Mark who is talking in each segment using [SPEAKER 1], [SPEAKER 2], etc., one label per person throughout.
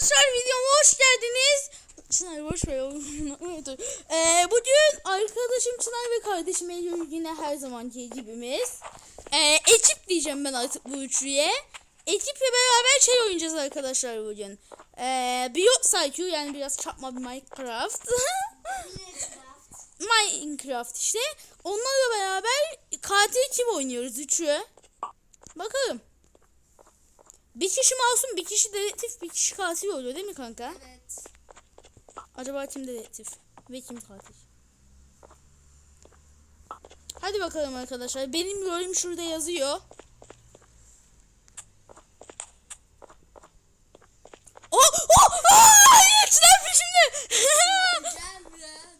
[SPEAKER 1] Arkadaşlar videoma hoş geldiniz. Çınar boş ver. ee, bugün arkadaşım Çınar ve kardeşim Eylül yine her zamanki gibimiz. Ee, ekip diyeceğim ben artık bu üçlüye. Ekiple beraber şey oynayacağız arkadaşlar bugün. Ee, BioCycle yani biraz çarpma bir Minecraft. Minecraft işte. Onlarla beraber katil kim oynuyoruz üçü. Bakalım. Bir kişi masum, bir kişi dedektif, bir kişi katil oluyor değil mi kanka?
[SPEAKER 2] Evet.
[SPEAKER 1] Acaba kim dedektif ve kim katil? Hadi bakalım arkadaşlar. Benim rolüm şurada yazıyor. Oh! Oh! Oh! Hayır!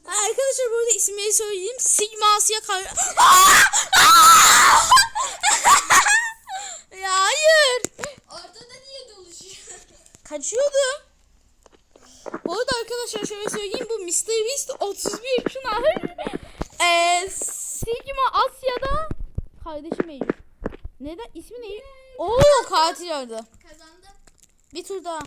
[SPEAKER 1] Ha, Arkadaşlar burada isimleri söyleyeyim. Sigma Asya Kar... Ya hayır! Kaçıyordum. Bu arada arkadaşlar şöyle söyleyeyim bu Mr. Beast 31 Çınar. Eee Sigma Asya'da kardeşim Eylül. Neden? ismi ne? Oo katil orada.
[SPEAKER 2] Kazandım.
[SPEAKER 1] Bir tur daha.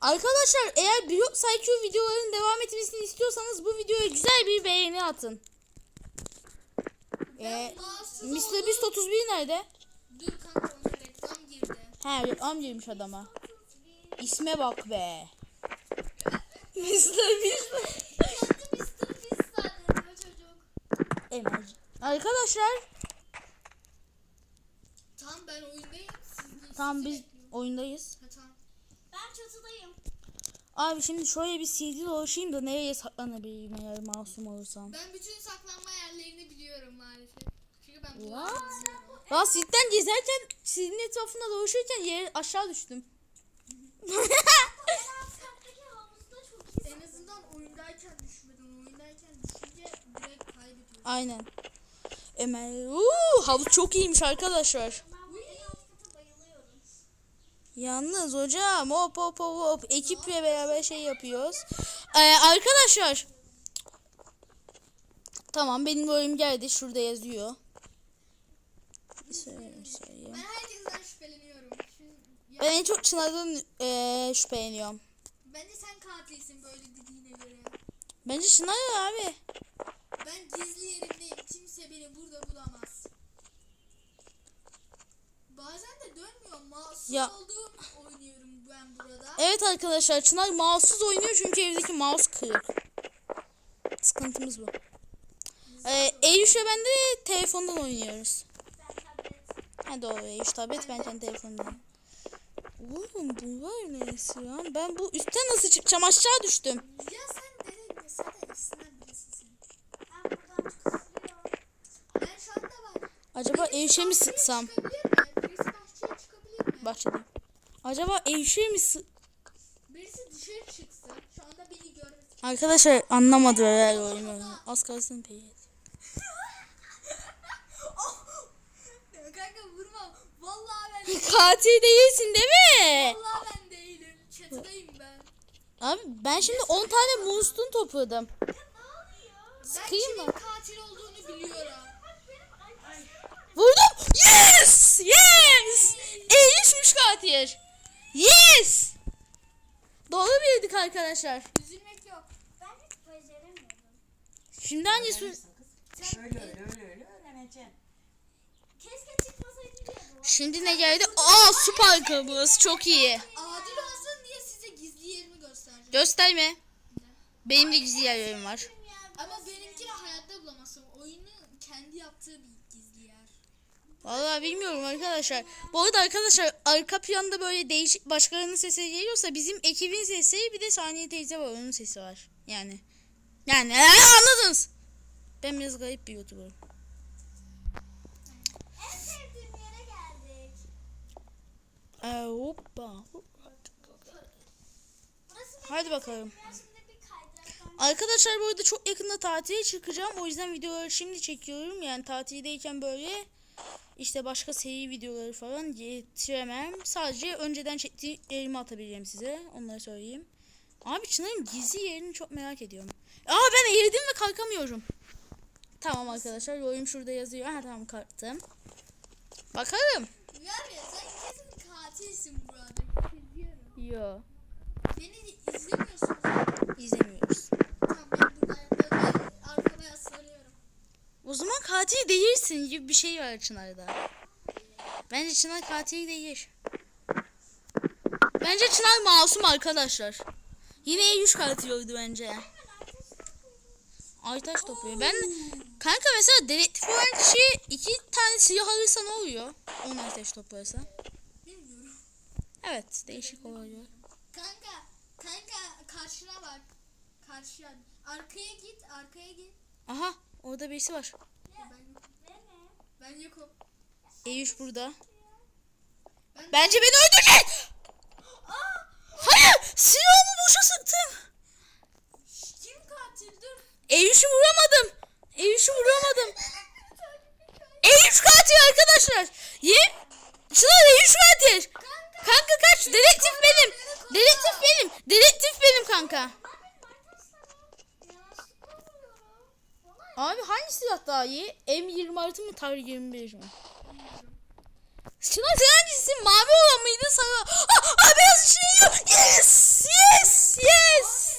[SPEAKER 1] Arkadaşlar eğer BioCycle videoların devam etmesini istiyorsanız bu videoya güzel bir beğeni atın. Ee, Mr. Beast 31 nerede? He reklam girmiş adama. İsme bak be. Mr.
[SPEAKER 2] Mr. Beast zannediyor çocuk.
[SPEAKER 1] Enerji. Arkadaşlar
[SPEAKER 2] Tam ben oyundayım. Siz de
[SPEAKER 1] tamam
[SPEAKER 2] sizi
[SPEAKER 1] biz oyundayız.
[SPEAKER 2] Ha, tamam. Ben çatıdayım.
[SPEAKER 1] Abi şimdi şöyle bir CD dolaşayım da nereye saklanabilirim eğer masum olursam.
[SPEAKER 2] Ben bütün saklanma yerlerini biliyorum maalesef. Çünkü ben bu
[SPEAKER 1] Ya sizden gezerken sizin etrafında dolaşırken yere aşağı düştüm.
[SPEAKER 2] En azından oyundayken düşmedim. Oyundayken düşünce direkt kaybediyorum.
[SPEAKER 1] Aynen. Emel. Uuu, havuz çok iyiymiş arkadaşlar. Yalnız hocam hop hop hop hop ekiple beraber şey yapıyoruz. Ee, arkadaşlar. Tamam benim rolüm geldi. Şurada yazıyor. Söyleyeyim, söyleyeyim.
[SPEAKER 2] Ben herkesten şüpheleniyorum. Ya,
[SPEAKER 1] Ben en çok Çınar'dan ee, şüpheleniyorum.
[SPEAKER 2] Bence sen katilsin böyle dediğine göre.
[SPEAKER 1] Bence Çınar abi.
[SPEAKER 2] Ben gizli yerimdeyim. Kimse beni burada bulamaz. Bazen de dönmüyor. Masum
[SPEAKER 1] Ya-
[SPEAKER 2] olduğum oynuyorum ben burada.
[SPEAKER 1] Evet arkadaşlar Çınar mouse'suz oynuyor çünkü evdeki mouse kırık. Sıkıntımız bu. Ee, Eyüş'le ben de telefondan oynuyoruz. Ha doğru Eyüş tablet ben kendi telefondan. Oğlum bu var neyse ya. Ben bu üstten nasıl çıkacağım aşağı düştüm.
[SPEAKER 2] Ya sen dedin.
[SPEAKER 3] Ben buradan.
[SPEAKER 2] Ben şu anda var.
[SPEAKER 1] Acaba Eyüş'e mi sıksam? Bahçede. Acaba Eyüş'e mi sı...
[SPEAKER 2] Birisi dışarı çıksın. Şu anda beni görmesin.
[SPEAKER 1] Arkadaşlar anlamadı herhalde oyunu. Az kalsın peki.
[SPEAKER 2] Ya kanka vurma. Vallahi ben
[SPEAKER 1] Katil değilsin değil mi?
[SPEAKER 2] Vallahi ben değilim. Çatıdayım ben.
[SPEAKER 1] Abi ben şimdi 10 tane muztun topladım.
[SPEAKER 2] Ben
[SPEAKER 1] Sıkayım mı?
[SPEAKER 2] katil olduğunu biliyorum.
[SPEAKER 1] Vurdum. Yes! Yes! Eylüşmüş katil. Yes! Doğru bildik arkadaşlar.
[SPEAKER 2] Üzülmek yok.
[SPEAKER 3] Ben hiç beceremiyordum.
[SPEAKER 1] Şimdi hangisi?
[SPEAKER 4] Öyle öyle öyle öyle
[SPEAKER 1] Şimdi ne geldi? Aa süper kabus. Çok iyi.
[SPEAKER 2] Adil olsun diye size gizli yerimi göstereceğim.
[SPEAKER 1] Gösterme. Benim de gizli yerlerim var.
[SPEAKER 2] Ama benimkini hayatta bulamazsın. Oyunu kendi yaptığı bir gizli yer.
[SPEAKER 1] Vallahi bilmiyorum arkadaşlar. Bu arada arkadaşlar arka planda böyle değişik başkalarının sesi geliyorsa bizim ekibin sesi bir de Saniye teyze var onun sesi var. Yani. Yani ee, anladınız. Ben biraz garip bir youtuberım.
[SPEAKER 3] En sevdiğim yere geldik.
[SPEAKER 1] Ee, hoppa. Hadi bakalım. Arkadaşlar bu arada çok yakında tatile çıkacağım. O yüzden videoları şimdi çekiyorum. Yani tatildeyken böyle işte başka seri videoları falan getiremem. Sadece önceden çektiklerimi atabilirim size. Onları söyleyeyim. Abi Çınar'ın gizli yerini çok merak ediyorum. Aa ben eğildim ve kalkamıyorum. Tamam arkadaşlar rolüm şurada yazıyor. Ha tamam kalktım. Bakalım.
[SPEAKER 2] Var ya sen kesin katil katilsin burada. Seziyorum.
[SPEAKER 1] Yo.
[SPEAKER 2] Beni de izlemiyorsunuz.
[SPEAKER 1] izlemiyoruz.
[SPEAKER 2] Tamam ben burada ben arkada sarıyorum.
[SPEAKER 1] O zaman katil değilsin gibi bir şey var Çınar'da. Bence Çınar katil değil. Bence Çınar masum arkadaşlar. Yine E3 katil oldu bence. Aytaş topluyor. Ben kanka mesela dedektif olan kişi iki tane silah alırsa ne oluyor? On Aytaş toplarsa. Evet değişik oluyor.
[SPEAKER 2] Kanka, kanka karşına bak. Karşıya. Arkaya git, arkaya git.
[SPEAKER 1] Aha orada birisi var.
[SPEAKER 2] Ben. Ben yokum.
[SPEAKER 1] E3 burada.
[SPEAKER 2] Ben
[SPEAKER 1] Bence beni öldürecek. Hayır silahımı boşa sıktım.
[SPEAKER 2] kim katil? Dur.
[SPEAKER 1] E3'ü vuramadım. E3'ü vuramadım. E3 katil arkadaşlar. Ye Çınar E3 katil. Kanka kaç. Dedektif benim. Dedektif benim. Dedektif benim kanka. Abi hangi silah daha iyi? M26 mı Tar 21 mi? Çınar sen hangisisin? Mavi olan mıydı sana? Ah, ah beyaz ışığı Yes! Yes! Yes!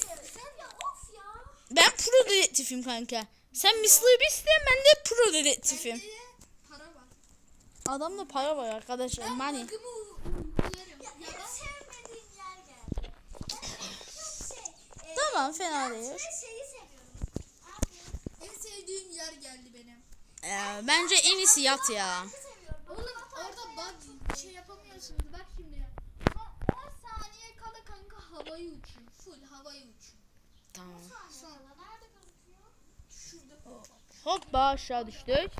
[SPEAKER 3] Ya.
[SPEAKER 1] Ben pro dedektifim kanka. Sen Mr. Beast'in ben de pro dedektifim. Adamda para var arkadaşlar. Money.
[SPEAKER 2] bug'ımı uygularım. Ya
[SPEAKER 3] En
[SPEAKER 2] da
[SPEAKER 3] sevmediğim yer geldi. Ben çok şey. e,
[SPEAKER 1] Tamam fena değil.
[SPEAKER 3] Ben şeyi seviyorum. Abi.
[SPEAKER 2] en sevdiğim yer geldi benim.
[SPEAKER 1] Ee, bence en iyisi yat ya.
[SPEAKER 2] Oğlum orada bug şey yapamıyorsunuz. Bak şimdi. Son 10 saniye kala kanka havayı uçun. Full havayı uçun.
[SPEAKER 1] Tamam.
[SPEAKER 3] Sonra nerede gözüküyor?
[SPEAKER 2] Şurada.
[SPEAKER 1] Hoppa aşağı düştük.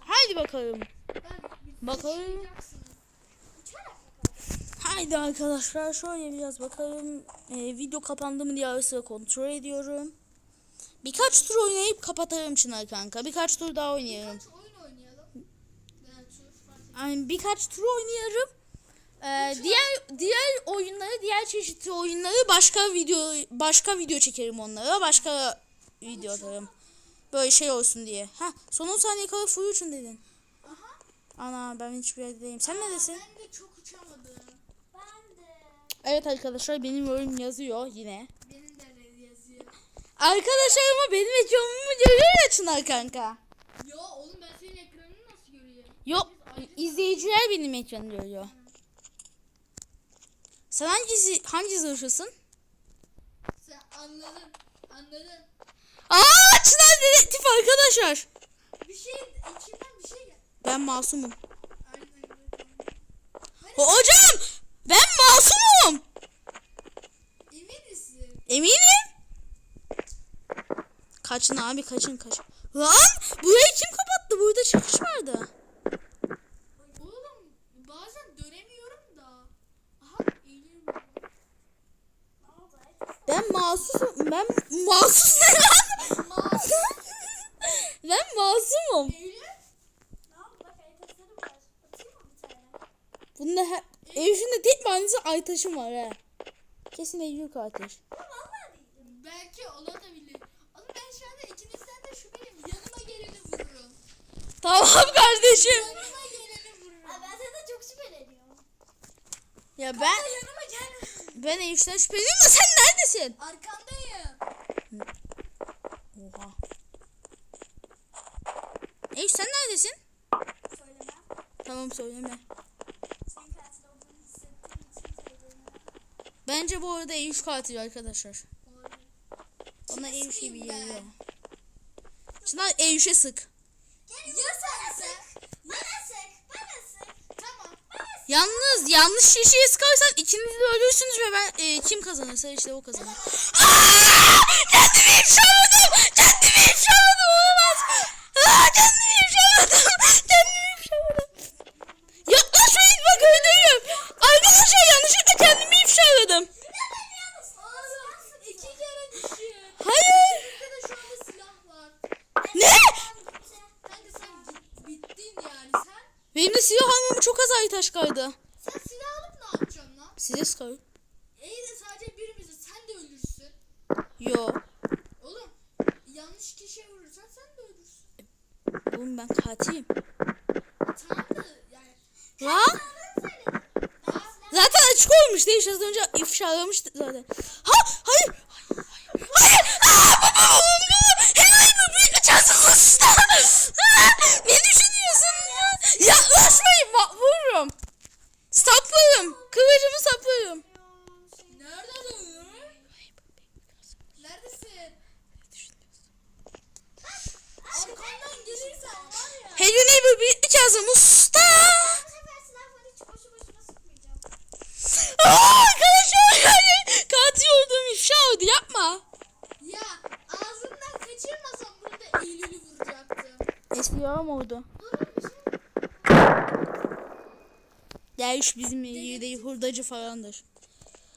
[SPEAKER 1] Haydi bakalım. Bakalım. Haydi arkadaşlar şöyle biraz bakalım. Ee, video kapandı mı diye ara sıra kontrol ediyorum. Birkaç tur oynayıp kapatarım Çınar kanka. Birkaç tur daha oynayalım.
[SPEAKER 2] Kaç oyun oynayalım? Ben tur fark etmez.
[SPEAKER 1] Yani birkaç tur oynayarım. Ee, diğer diğer oyunları, diğer çeşitli oyunları başka video başka video çekerim onlara. Başka video atarım. Böyle şey olsun diye. Ha, son 10 saniye kala full uçun dedin.
[SPEAKER 2] Aha.
[SPEAKER 1] Ana ben hiçbir yerde değilim. Sen neredesin?
[SPEAKER 2] Ben de çok uçamadım.
[SPEAKER 1] Evet arkadaşlar benim yorum yazıyor yine.
[SPEAKER 2] Benim de yazıyor.
[SPEAKER 1] Arkadaşlar ama benim ekranımı görüyor ya Çınar kanka.
[SPEAKER 2] Ya oğlum ben senin ekranını nasıl göreyim?
[SPEAKER 1] Yok izleyiciler benim ekranı görüyor. Sen hangisi hangi zırhlısın?
[SPEAKER 2] Sen anladın. Anladın.
[SPEAKER 1] Aa Çınar dedektif arkadaşlar.
[SPEAKER 2] Bir şey içinden bir şey gel.
[SPEAKER 1] Ben masumum.
[SPEAKER 2] Aynen
[SPEAKER 1] Hocam ben masumum.
[SPEAKER 2] Emin misin?
[SPEAKER 1] Eminim. Kaçın abi kaçın kaçın. Lan burayı kim kapattı? Burada çıkış vardı.
[SPEAKER 2] Oğlum bazen dönemiyorum da. Aha?
[SPEAKER 3] Ay,
[SPEAKER 1] Ben masumum. Ben masum ne lan? Ben masumum. Bunda he, evinde tek manisi Aytaş'ım var ha. Kesin Eylül katil.
[SPEAKER 3] Vallahi değilim.
[SPEAKER 2] Belki olabilir. Oğlum ben şu anda ikinizden de şüpheliyim. Yanıma geleni vururum.
[SPEAKER 1] Tamam kardeşim.
[SPEAKER 2] Yanıma geleni vururum.
[SPEAKER 3] Aa, ben senden çok şüpheleniyorum.
[SPEAKER 1] Ya ben
[SPEAKER 2] Yanıma gel.
[SPEAKER 1] ben Eyüp'ten şüpheliyim de sen neredesin?
[SPEAKER 2] Arkandayım.
[SPEAKER 1] Oha. Eyüp sen neredesin?
[SPEAKER 3] Söylemem.
[SPEAKER 1] Tamam söyleme.
[SPEAKER 3] Senin katil olduğunu hissettiğim için.
[SPEAKER 1] Bence bu arada Eyüp katil arkadaşlar.
[SPEAKER 2] Olabilir.
[SPEAKER 1] Ona Eyüp gibi
[SPEAKER 2] sıkayım ben?
[SPEAKER 1] geliyor. Çınar Eyüp'e sık.
[SPEAKER 2] Ya sen sen.
[SPEAKER 3] Bana sık. Bana sık.
[SPEAKER 2] Tamam.
[SPEAKER 1] Yalnız yanlış kişiyi sıkarsan ikiniz de ölürsünüz ve ben e, kim kazanırsa işte o kazanır. Kendimi ifşaladım. Kendimi ifşaladım olamaz. Kendimi ifşaladım. Kendimi ifşaladım. Yaklaşmayın bak öldürürüm. Arkadaşlar yanlışlıkla kendimi ifşaladım.
[SPEAKER 2] Oğlum iki kere düşün.
[SPEAKER 1] Hayır.
[SPEAKER 2] Burada da şu anda silah var.
[SPEAKER 1] Ne?
[SPEAKER 2] Kanka sen git, bittin yani
[SPEAKER 1] de silah almamı çok az Aytaş kaydı.
[SPEAKER 2] Sen silah alıp ne yapacaksın lan?
[SPEAKER 1] Size sıkarım.
[SPEAKER 2] İyi de sadece birimizi sen de ölürsün.
[SPEAKER 1] Yo.
[SPEAKER 2] Oğlum yanlış kişiye vurursan sen de ölürsün.
[SPEAKER 1] Oğlum ben katilim.
[SPEAKER 2] Tamam da yani
[SPEAKER 1] Lan. Zaten açık olmuş değil. Az önce ifşalamıştı zaten. Ha hayır. Hayır. Hayır. Aa, baba, baba, baba. Hemen bu büyük açarsın usta. Aa, Ne düşünüyorsun Yaklaşmayın bak vururum. Saplarım. Kılıcımı saplarım.
[SPEAKER 2] Nerede dur? Neredesin? Arkamdan gelirsen var ya.
[SPEAKER 1] Hello neighbor büyük açarsın usta.
[SPEAKER 3] Bu sefer silahları hiç boşu boşuna sıkmayacağım.
[SPEAKER 1] Aa, arkadaşlar yani katil olduğum ifşa oldu yapma.
[SPEAKER 2] Ya ağzından kaçırmasam burada Eylül'ü vuracaktım.
[SPEAKER 1] Eski yaram oldu.
[SPEAKER 3] Durun bir şey.
[SPEAKER 1] Derviş bizim yerde hurdacı falandır.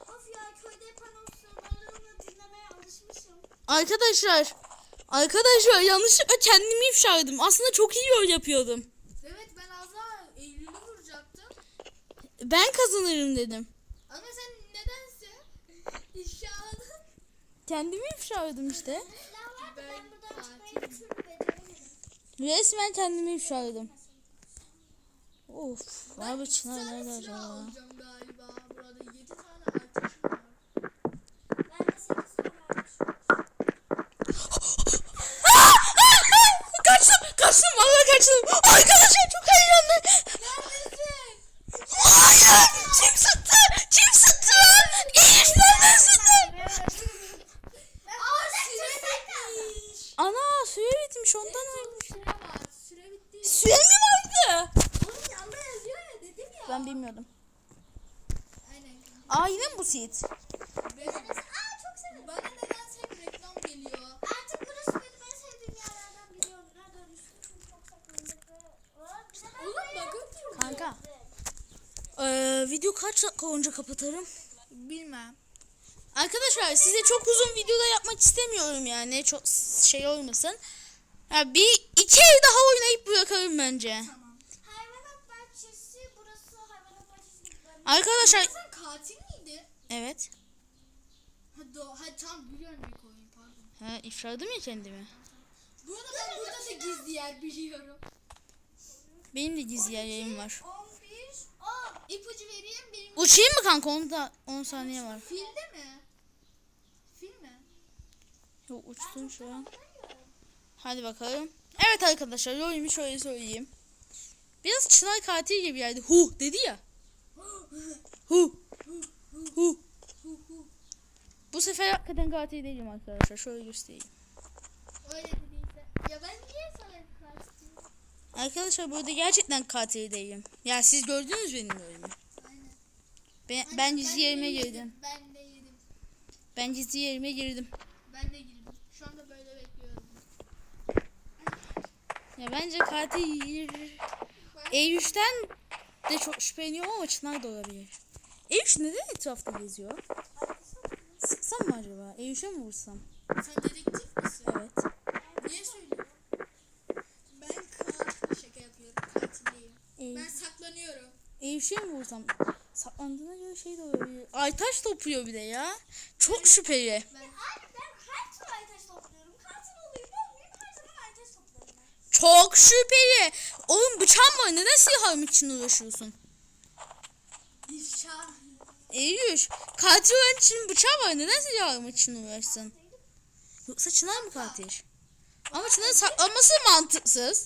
[SPEAKER 3] Of ya köyde yapan olsun. Onları dinlemeye alışmışım.
[SPEAKER 1] Arkadaşlar. Arkadaşlar yanlışlıkla kendimi ifşa ettim. Aslında çok iyi rol yapıyordum.
[SPEAKER 2] Evet ben az daha Eylül'ü vuracaktım.
[SPEAKER 1] Ben kazanırım dedim.
[SPEAKER 2] Ama sen nedense ifşaladın.
[SPEAKER 1] Kendimi ifşa ettim işte.
[SPEAKER 3] Ben
[SPEAKER 2] Ben.
[SPEAKER 1] Resmen kendimi ifşa ettim. Of. Abi Çınar nerede acaba?
[SPEAKER 2] alacağım galiba. Burada 7 tane ateşim var.
[SPEAKER 3] Ben de 8 silah vermiş.
[SPEAKER 1] kaçtım. Kaçtım. Vallahi kaçtım. Arkadaşlar çok heyecanlı.
[SPEAKER 2] Neredesin?
[SPEAKER 1] Hayır. Kim sıktı? Kim sıktı? İyiş benden sıktı.
[SPEAKER 2] Aa süre bitmiş.
[SPEAKER 1] Ana süre bitmiş ondan ölmüş.
[SPEAKER 2] Süre var. Süre bitti.
[SPEAKER 1] Süre mi vardı?
[SPEAKER 2] Oğlum yanda yazıyor ya dedim ya.
[SPEAKER 1] Ben bilmiyordum.
[SPEAKER 2] Aynen.
[SPEAKER 1] Aa yine mi bu seat?
[SPEAKER 2] Benim.
[SPEAKER 3] Aa çok severim.
[SPEAKER 2] Bana nedense hep reklam geliyor.
[SPEAKER 3] Artık burası benim en sevdiğim yerlerden biri oldu. Nerede ölmüştüm çünkü çok saklandık. Aa, bir sefer
[SPEAKER 2] Oğlum
[SPEAKER 3] buraya
[SPEAKER 2] bakın
[SPEAKER 1] Kanka. Ee, video kaç dakika önce kapatırım?
[SPEAKER 2] Bilmem.
[SPEAKER 1] Arkadaşlar size çok uzun videoda yapmak istemiyorum yani. Çok şey olmasın. Ya bir iki el daha oynayıp bırakalım bence.
[SPEAKER 2] Tamam.
[SPEAKER 3] Hayvanat bahçesi burası hayvanat bahçesi gibi. Ben-
[SPEAKER 1] Arkadaşlar
[SPEAKER 2] Sen katil miydin?
[SPEAKER 1] evet.
[SPEAKER 2] Ha, do ha tam biliyorum bir oyun pardon.
[SPEAKER 1] Ha ifşaladım ya kendimi.
[SPEAKER 2] Bu arada ben burada da gizli yer biliyorum.
[SPEAKER 1] Benim de gizli yerlerim var.
[SPEAKER 3] 11 10
[SPEAKER 2] İpucu vereyim benim.
[SPEAKER 1] Uçayım mı kanka? Onu da 10 saniye var.
[SPEAKER 2] Filde mi? Film mi?
[SPEAKER 1] Yok uçtum şu an. Hadi bakalım. Evet arkadaşlar rolümü şöyle söyleyeyim. Biraz Çınar katil gibi geldi. Hu dedi ya. Hu. Hu. Bu sefer hakikaten katil değilim arkadaşlar. Şöyle göstereyim.
[SPEAKER 2] Öyle dediyse. Ya ben niye sana?
[SPEAKER 1] Arkadaşlar burada gerçekten katil değilim. Ya siz gördünüz benim.
[SPEAKER 2] Aynen.
[SPEAKER 1] Ben,
[SPEAKER 2] Aynen,
[SPEAKER 1] ben gizli yerime girdim.
[SPEAKER 2] Ben de yedim.
[SPEAKER 1] Ben gizli yerime girdim.
[SPEAKER 2] Ben de girdim. Şu anda böyle bekliyorum.
[SPEAKER 1] Ya bence katil E3'ten de çok şüpheleniyorum ama Çınar da olabilir. E3 neden etrafta geziyor? Sıksam mı acaba? E3'e mi vursam?
[SPEAKER 2] Sen dedektif misin?
[SPEAKER 1] Evet.
[SPEAKER 2] Niye söylüyorsun? Ben katil şaka yapıyorum. Katil değilim.
[SPEAKER 1] E,
[SPEAKER 2] Ben saklanıyorum.
[SPEAKER 1] E3'e mi vursam? Saklandığına göre şey de olabilir. Aytaş topluyor bir de ya. Çok şüpheli.
[SPEAKER 2] Ben
[SPEAKER 3] Abi ben her tur aytaş topluyorum. Katil olayım olmayayım her zaman aytaş topluyorum ben.
[SPEAKER 1] Çok şüpheli. Oğlum bıçağın var. Neden silahım için uğraşıyorsun?
[SPEAKER 2] ifşa.
[SPEAKER 1] E3. Katil için bıçağı var. Neden silahım için uğraşsın? Yoksa Çınar mı katil? Ama Çınar'ın saklanması mantıksız.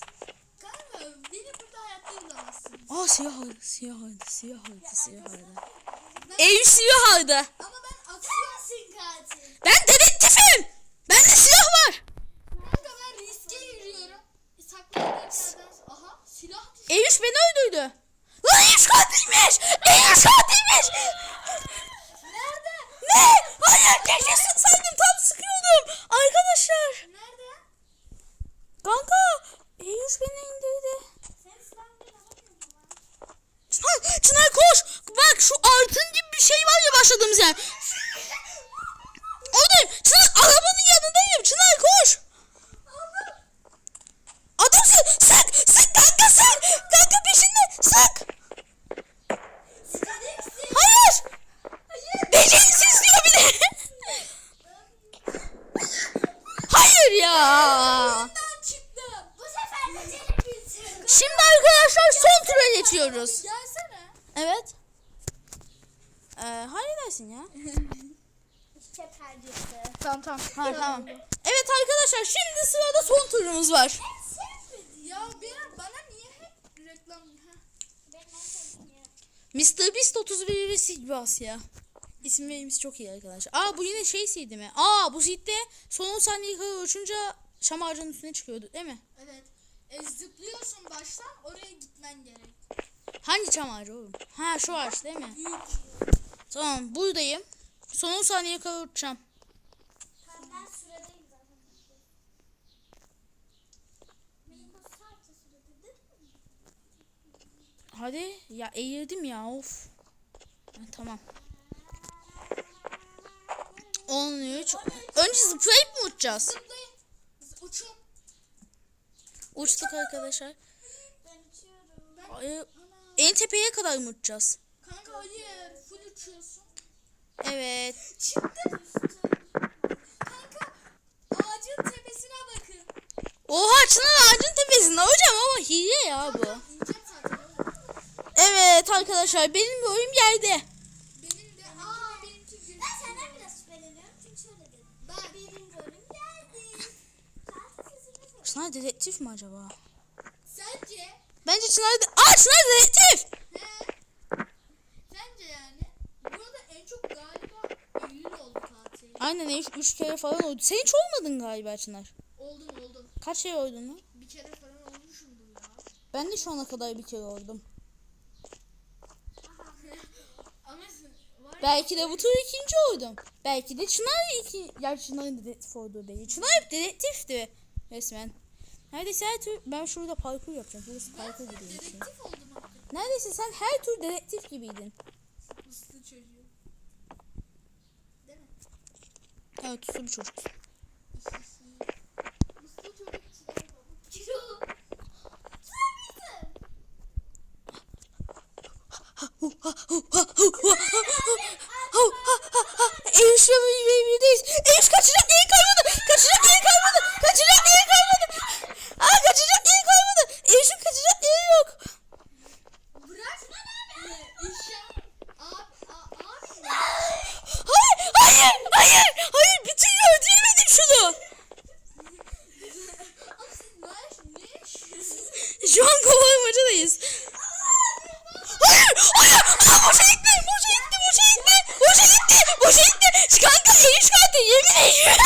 [SPEAKER 2] Kanka beni burada hayatta bulamazsın.
[SPEAKER 1] Aa siyah harda, siyah harda, siyah harda, siyah.
[SPEAKER 2] Ben,
[SPEAKER 1] Eyüp siyah harda.
[SPEAKER 2] ama ben
[SPEAKER 3] Sensin katil.
[SPEAKER 1] Ben dedektifim. Bende silah var.
[SPEAKER 2] Kanka ben riske giriyorum. E, Saklandığım yerden. Aha silah düştü.
[SPEAKER 1] Eyüp beni öldürdü. Lan Eyüp katilmiş. Eyüp katilmiş.
[SPEAKER 2] Nerede?
[SPEAKER 1] Ne? Hayır keşke sıksaydım tam sıkıyordum. Arkadaşlar.
[SPEAKER 2] Nerede?
[SPEAKER 1] Kanka. Eyüp beni indirdi.
[SPEAKER 3] Sen silahını alamıyordun lan.
[SPEAKER 1] Çınar, Çınar koş. Bak şu altın gibi bir şey var ya başladığımız yer. Oradayım. Çınar arabanın yanındayım. Çınar koş. Adam sık. Sık. Sık kanka sık. Kanka peşinde. Sık. Hayır. Beceriksiz diyor bir de. Hayır ya. Şimdi arkadaşlar son tura geçiyoruz. Evet. Ee, halledersin ya.
[SPEAKER 3] İşte perdesi.
[SPEAKER 2] Tamam tamam.
[SPEAKER 1] Ha, tamam. Evet arkadaşlar şimdi sırada son turumuz var.
[SPEAKER 2] Ya bir bana niye hep reklam.
[SPEAKER 1] Mr. Beast 31 ve Sigbas ya. İsimlerimiz çok iyi arkadaşlar. Aa bu yine şey seedi mi? Aa bu seedde son 10 saniye kadar uçunca şam ağacının üstüne çıkıyordu değil mi?
[SPEAKER 2] Evet. E, zıplıyorsun baştan oraya gitmen gerek.
[SPEAKER 1] Hangi çam ağacı oğlum? Ha şu ağaç değil mi?
[SPEAKER 2] Büyük.
[SPEAKER 1] Tamam buradayım. Son 10 saniye kadar uçacağım.
[SPEAKER 3] Ben?
[SPEAKER 1] Hadi ya eğirdim ya of. Ha, tamam. 13. Önce zıplayıp mı uçacağız?
[SPEAKER 2] Uçun.
[SPEAKER 1] Uçtuk arkadaşlar.
[SPEAKER 3] Ben uçuyorum.
[SPEAKER 1] Ay, En tepeye kadar mı uçacağız?
[SPEAKER 2] Kanka hayır. Full uçuyorsun.
[SPEAKER 1] Evet.
[SPEAKER 2] Çıktı. Kanka ağacın tepesine bakın.
[SPEAKER 1] Oha çınar ağacın tepesinde hocam ama hile ya bu.
[SPEAKER 2] İneceğim zaten oğlum.
[SPEAKER 1] Evet arkadaşlar benim boyum yerde.
[SPEAKER 2] Benim de aa benimki gözüküyor.
[SPEAKER 3] Ben senden biraz şüpheleniyorum çünkü şöyle dedim.
[SPEAKER 2] Ben
[SPEAKER 3] Benim rolüm geldi.
[SPEAKER 1] Çınar dedektif mi acaba? Bence Çınar... Aa Çınar dedektif!
[SPEAKER 2] ne? Sence yani? Burada en çok galiba Eylül oldu tatil.
[SPEAKER 1] Aynen 3 kere falan oldu. Sen hiç olmadın galiba Çınar.
[SPEAKER 2] Oldun oldun.
[SPEAKER 1] Kaç kere oldun mu?
[SPEAKER 2] Bir kere falan olmuşumdur ya.
[SPEAKER 1] Ben de şu ana kadar bir kere oldum.
[SPEAKER 2] Ama var ya
[SPEAKER 1] Belki de bu tur ikinci oldum. Belki de Çınar iki... Gerçi Çınar'ın dedektif olduğu belli. Çınar hep dedektifti resmen. Neredeyse her tur... Ben şurada parkur yapacağım. Burası parkur gibi.
[SPEAKER 2] dedektif oldum hakikaten.
[SPEAKER 1] Neredeyse sen her tur dedektif gibiydin.
[SPEAKER 2] Uslu çocuğu. Değil mi?
[SPEAKER 1] Evet uslu bir çocuk.
[SPEAKER 2] Uslu çocuk Kilo.
[SPEAKER 1] Eyüş ve birlikteyiz. Eyüş kaçacak diye kalmadı. Kaçacak diye kalmadı. Kaçacak diye kalmadı. Aa kaçacak diye kalmadı. Eyüş'ün kaçacak yeri yok.
[SPEAKER 2] Bırak lan abi. İşe. Abi. a- Abi.
[SPEAKER 1] Hayır hayır hayır. Hayır bir türlü öldüremedim şunu.
[SPEAKER 2] Abi sen ne ne yaşıyorsun?
[SPEAKER 1] Şu an kovalamacadayız. Hayır hayır. Aa, boşa gitti. Boşa gitti. Boşa gitti. Boşa gitti. Boşa gitti. Kanka Eyüş katil yemin ediyorum.